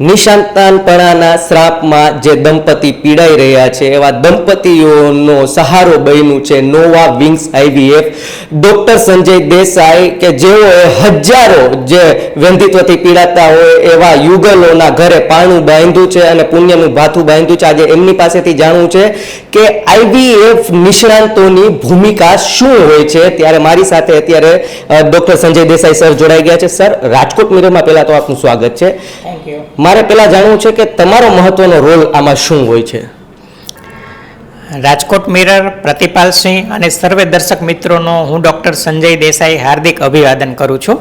નિશાંતાનપણાના શ્રાપમાં જે દંપતી પીડાઈ રહ્યા છે, એવા દંપતીઓનો સહારો બન્યું છે Nova Wings IVF. Doctor Sanjay Desai કે જેઓએ હજારો જે વ્યંધિત્વથી પીડાતા હોય એવા યુગલોના ઘરે પાણું બાંધ્યું છે અને પુણ્યનું ભાથું બાંધ્યું છે. આજે એમની પાસેથી જાણવું છે કે આઈવીએફ નિષ્ણાંતોની ભૂમિકા શું હોય છે? ત્યારે મારી સાથે અત્યારે ડોક્ટર સંજય દેસાઈ સર જોડાઈ ગયા છે. સર, રાજકોટ મિરરમાં પહેલાં તો આપનું સ્વાગત છે. મારે પહેલાં જાણવું છે કે તમારો મહત્વનો રોલ આમાં શું હોય છે? રાજકોટ મિરર પ્રતિપાલસિંહ અને સર્વે દર્શક મિત્રોનો હું ડૉક્ટર સંજય દેસાઈ હાર્દિક અભિવાદન કરું છું.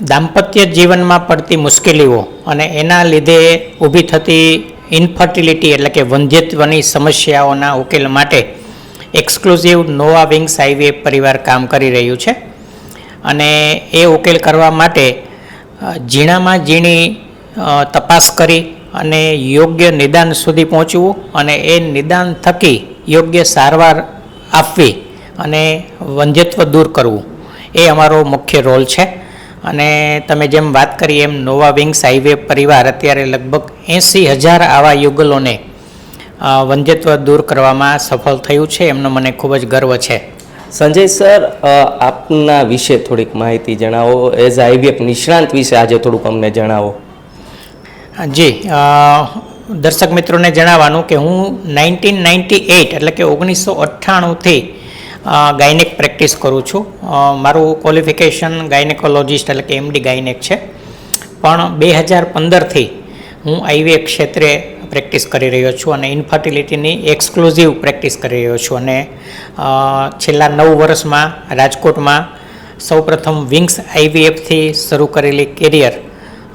દાંપત્ય જીવનમાં પડતી મુશ્કેલીઓ અને એના લીધે ઊભી થતી ઇન્ફર્ટિલિટી એટલે કે વંધ્યત્વની સમસ્યાઓના ઉકેલ માટે એક્સક્લુઝિવ નોવા વિંગ્સ આઈવીએફ પરિવાર કામ કરી રહ્યું છે. અને એ ઉકેલ કરવા માટે ઝીણામાં ઝીણી તપાસ કરી અને યોગ્ય નિદાન સુધી પહોંચવું અને એ નિદાન થકી યોગ્ય સારવાર આપવી અને વંધ્યત્વ દૂર કરવું. એ અમારો મુખ્ય રોલ છે. અને તમે જેમ વાત કરી એમ નોવા વિંગ્સ હાઈવે પરિવાર અત્યારે લગભગ એંસી હજાર આવા યુગલોને વંધ્યત્વ દૂર કરવામાં સફળ થયું છે. એમનો મને ખૂબ જ ગર્વ છે. સંજય સર આપના વિશે થોડીક માહિતી જણાવો. એઝ આઈવીએફ નિષ્ણાંત વિશે આજે થોડુંક અમને જણાવો. જી. દર્શક મિત્રોને જણાવવાનું કે હું નાઇન્ટીન નાઇન્ટી એઇટ એટલે કે ઓગણીસો અઠ્ઠાણુંથી ગાયનેક પ્રેક્ટિસ કરું છું. મારું ક્વોલિફિકેશન ગાયનેકોલોજિસ્ટ એટલે કે એમડી ગાયનેક છે. પણ બે હજાર પંદરથી હું આઈવીએફ ક્ષેત્રે પ્રેક્ટિસ કરી રહ્યો છું અને ઇન્ફર્ટિલિટીની એક્સક્લુઝિવ પ્રેક્ટિસ કરી રહ્યો છું અને છેલ્લા નવ વર્ષમાં રાજકોટમાં સૌપ્રથમ વિંગ્સ આઈવીએફથી શરૂ કરેલી કેરિયર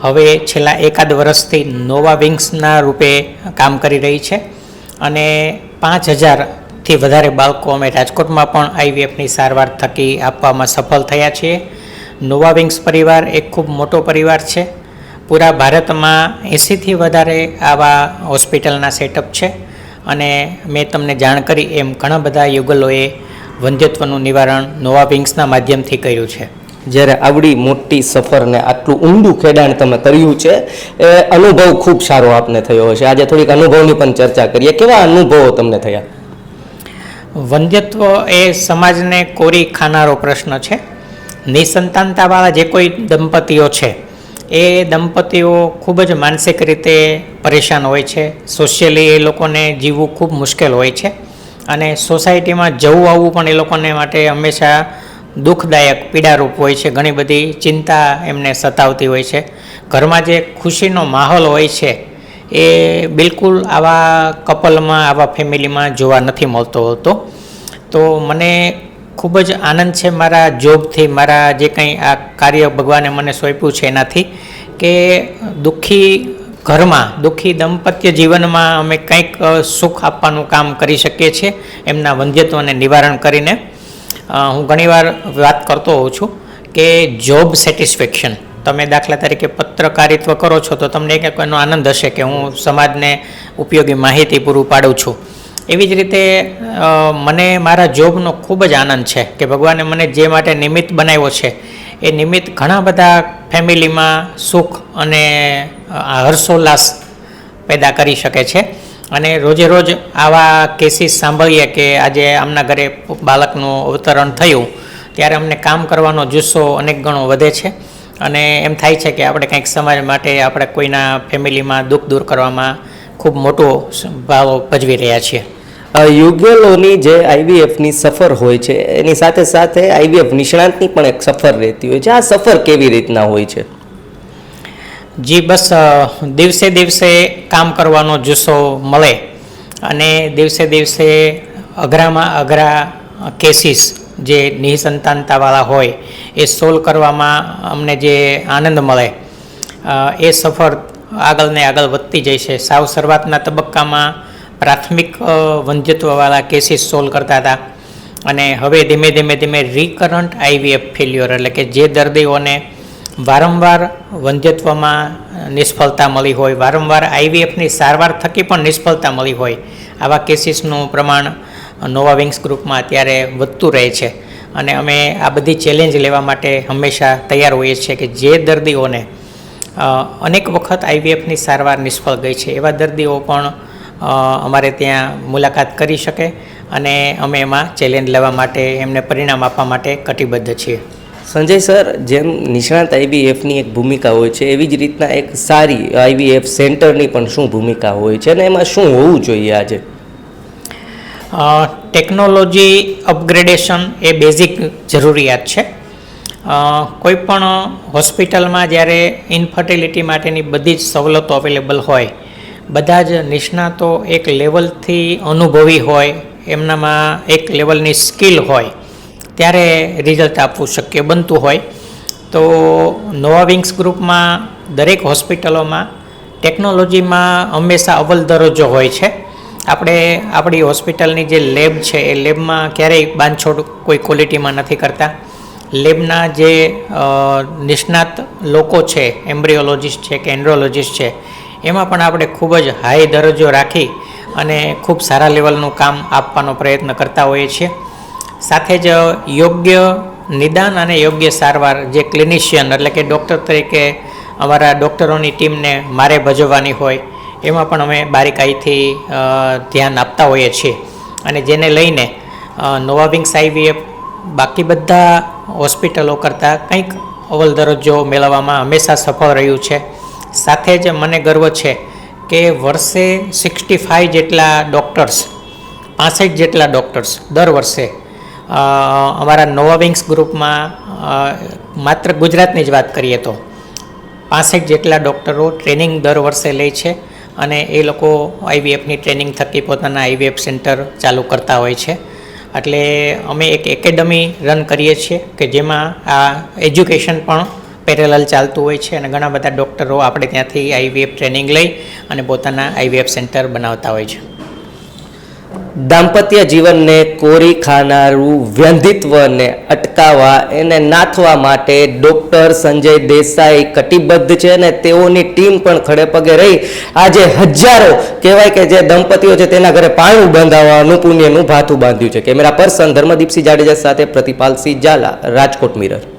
હવે છેલ્લા એકાદ વર્ષથી નોવા વિંગ્સના રૂપે કામ કરી રહી છે. અને પાંચ હજારથી વધારે બાળકો અમે રાજકોટમાં પણ આઈવીએફની સારવાર થકી આપવામાં સફળ થયા છીએ. નોવા વિંગ્સ પરિવાર એક ખૂબ મોટો પરિવાર છે. પૂરા ભારતમાં એંસીથી વધારે આવા હોસ્પિટલના સેટઅપ છે. અને મેં તમને જાણ કરી એમ ઘણા બધા યુગલોએ વંધ્યત્વનું નિવારણ નોવા વિંગ્સના માધ્યમથી કર્યું છે. જ્યારે આવડી મોટી સફરને આટલું ઊંડું ખેડાણ તમે કર્યું છે એ અનુભવ ખૂબ સારો આપને થયો હશે. આજે થોડીક અનુભવની પણ ચર્ચા કરીએ. કેવા અનુભવો તમને થયા? વંધ્યત્વ એ સમાજને કોરી ખાનારો પ્રશ્ન છે. નિસંતાનતાવાળા જે કોઈ દંપતીઓ છે એ દંપતીઓ ખૂબ જ માનસિક રીતે પરેશાન હોય છે. સોશિયલી એ લોકોને જીવવું ખૂબ મુશ્કેલ હોય છે. અને સોસાયટીમાં જવું આવવું પણ એ લોકોને માટે હંમેશા દુઃખદાયક, પીડારૂપ હોય છે. ઘણી બધી ચિંતા એમને સતાવતી હોય છે. ઘરમાં જે ખુશીનો માહોલ હોય છે, એ બિલકુલ આવા કપલમાં આવા ફેમિલીમાં જોવા નથી મળતો હોતો. તો મને ખૂબ જ આનંદ છે મારા જોબથી, મારા જે કંઈ આ કાર્ય ભગવાને મને સોંપ્યું છે એનાથી કે દુઃખી ઘરમાં, દુઃખી દંપત્ય જીવનમાં અમે કંઈક સુખ આપવાનું કામ કરી શકીએ છીએ એમના વંધ્યત્વને નિવારણ કરીને. હું ઘણીવાર વાત કરતો હોઉં છું કે જોબ સેટિસ્ફેક્શન. તમે દાખલા તરીકે પત્રકારિત્વ કરો છો તો તમને એક એનો આનંદ હશે કે હું સમાજને ઉપયોગી માહિતી પૂરું પાડું છું. એવી જ રીતે મને મારા જોબનો ખૂબ જ આનંદ છે કે ભગવાને મને જે માટે નિમિત્ત બનાવ્યો છે, એ નિમિત્ત ઘણા બધા ફેમિલીમાં સુખ અને હર્ષોલ્લાસ પેદા કરી શકે છે. અને રોજે રોજ આવા કેસીસ સાંભળીએ કે આજે આમના ઘરે બાળકનું અવતરણ થયું, ત્યારે અમને કામ કરવાનો જુસ્સો અનેક ગણો વધે છે. અને એમ થાય છે કે આપણે કંઈક સમાજ માટે આપણે કોઈના ફેમિલીમાં દુઃખ દૂર કરવામાં ખૂબ મોટો ભાવ ભજવી રહ્યા છીએ. યુગલોની જે આઈવીએફની સફર હોય છે એની સાથે સાથે આઈવીએફ નિષ્ણાંતની પણ એક સફર રહેતી હોય છે. આ સફર કેવી રીતના હોય છે? જી બસ દિવસે દિવસે કામ કરવાનો જુસ્સો મળે અને દિવસે દિવસે અઘરામાં અઘરા કેસીસ જે નિસંતાનતાવાળા હોય એ સોલ્વ કરવામાં અમને જે આનંદ મળે. એ સફર આગળ ને આગળ વધતી જાય છે. સાવ શરૂઆતના તબક્કામાં પ્રાથમિક વંધ્યત્વવાળા કેસીસ સોલ્વ કરતા હતા. અને હવે ધીમે ધીમે ધીમે રિકરન્ટ આઈવીએફ ફેલ્યોર એટલે કે જે દર્દીઓને વારંવાર વંધ્યત્વમાં નિષ્ફળતા મળી હોય, વારંવાર આઈવીએફની સારવાર થકી પણ નિષ્ફળતા મળી હોય, આવા કેસીસનું પ્રમાણ નોવા વિંગ્સ ગ્રુપમાં અત્યારે વધતું રહે છે. અને અમે આ બધી ચેલેન્જ લેવા માટે હંમેશા તૈયાર હોઈએ છીએ કે જે દર્દીઓને અનેક વખત આઈવીએફની સારવાર નિષ્ફળ ગઈ છે. એવા દર્દીઓ પણ અમારે ત્યાં મુલાકાત કરી શકે અને અમે એમાં ચેલેન્જ લેવા માટે એમને પરિણામ આપવા માટે કટિબદ્ધ છીએ. સંજય સર જેમ નિષ્ણાત આઈવીએફની એક ભૂમિકા હોય છે એવી જ રીતના એક સારી આઈવીએફ સેન્ટરની પણ શું ભૂમિકા હોય છે અને એમાં શું હોવું જોઈએ આજે? ટેકનોલોજી અપગ્રેડેશન એ બેઝિક જરૂરિયાત છે. અ, કોઈ પણ હોસ્પિટલમાં જ્યારે ઇન્ફર્ટિલિટી માટેની બધી જ સવલતો અવેલેબલ હોય બધા જ નિષ્ણાતો એક લેવલથી અનુભવી હોય એમનામાં એક લેવલની સ્કિલ હોય ત્યારે રિઝલ્ટ આપવું શક્ય બનતું હોય. તો નોવા વિંગ્સ ગ્રુપમાં દરેક હોસ્પિટલોમાં ટેકનોલોજીમાં હંમેશા અવ્વલ દરજ્જો હોય છે. આપણે આપણી હોસ્પિટલની જે લેબ છે એ લેબમાં ક્યારેય બાંધછોડ કોઈ ક્વોલિટીમાં નથી કરતા. લેબના જે નિષ્ણાત લોકો છે, એમ્બ્રિયોલોજિસ્ટ છે કે એન્ડ્રોલોજિસ્ટ છે, એમાં પણ આપણે ખૂબ જ હાઈ દરજ્જો રાખી અને ખૂબ સારા લેવલનું કામ આપવાનો પ્રયત્ન કરતા હોઈએ છીએ. સાથે જ યોગ્ય નિદાન અને યોગ્ય સારવાર જે ક્લિનિશિયન એટલે કે ડૉક્ટર તરીકે અમારા ડૉક્ટરોની ટીમને મારે ભજવવાની હોય, એમાં પણ અમે બારીકાઈથી ધ્યાન આપતા હોઈએ છીએ. અને જેને લઈને નોવાબિંગ આઈવીએફ બાકી બધા હોસ્પિટલો કરતાં કંઈક અવલ દરજ્જો મેળવવામાં હંમેશા સફળ રહ્યું છે. સાથે જ મને ગર્વ છે કે વર્ષે સિક્સટી ફાઇવ જેટલા ડૉક્ટર્સ, પાસઠ જેટલા ડૉક્ટર્સ દર વર્ષે અમારા નોવા વિંગ્સ ગ્રુપમાં માત્ર ગુજરાતની જ વાત કરીએ તો, પાસઠ જેટલા ડૉક્ટરો ટ્રેનિંગ દર વર્ષે લે છે અને એ લોકો આઈવીએફની ટ્રેનિંગ થકી પોતાના આઈવીએફ સેન્ટર ચાલુ કરતા હોય છે. એટલે અમે એક એકેડમી રન કરીએ છીએ કે જેમાં આ એજ્યુકેશન પણ પેરેલલ ચાલતું હોય છે અને ઘણા બધા ડૉક્ટરો આપણે ત્યાંથી આઈવીએફ ટ્રેનિંગ લઈ અને પોતાના આઈવીએફ સેન્ટર બનાવતા હોય છે. દાંપત્ય જીવનને કોરી ખાનારું વ્યંધિત્વને અટકાવવા, એને નાથવા માટે ડૉક્ટર સંજય દેસાઈ કટિબદ્ધ છે અને તેઓની ટીમ પણ ખડે પગે રહી. આજે હજારો કહેવાય કે જે દંપતીઓ છે તેના ઘરે પાણું બંધાવવાનું પુણ્યનું ભાથું બાંધ્યું છે. કેમેરા પર્સન ધર્મદીપસિંહ જાડેજા સાથે પ્રતિપાલસિંહ ઝાલા, રાજકોટ મિરર.